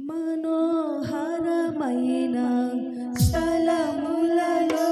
మనోహరమైన స్థలములలో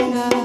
Krishna